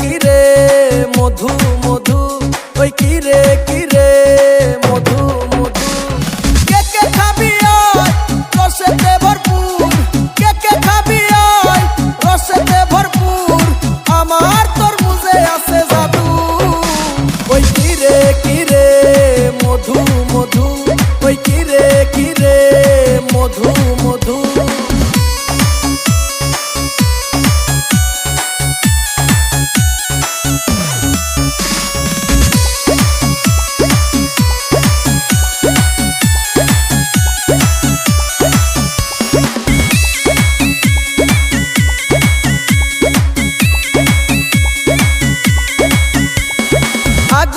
কিরে, মধু মধু? ওই কিরে কিরে, মধু মধু? কে কে খাবি রসেতে ভরপুর? কে কে খাবি রসেতে ভরপুর? আমার তোর মুজে আছে জাদু। ওই কিরে কিরে, মধু মধু? ওই কিরে কিরে, মধু মধু?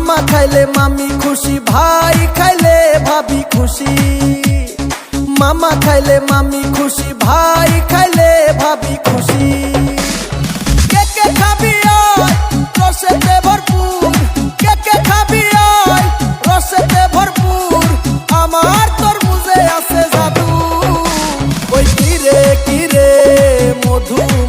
মামা খাইলে মামি খুশি, ভাই খাইলে ভাবি খুশি। মামা খাইলে মামি খুশি, ভাই খাইলে ভাবি খুশি। কে কে খাবি কে কে খাবি আছে মধু?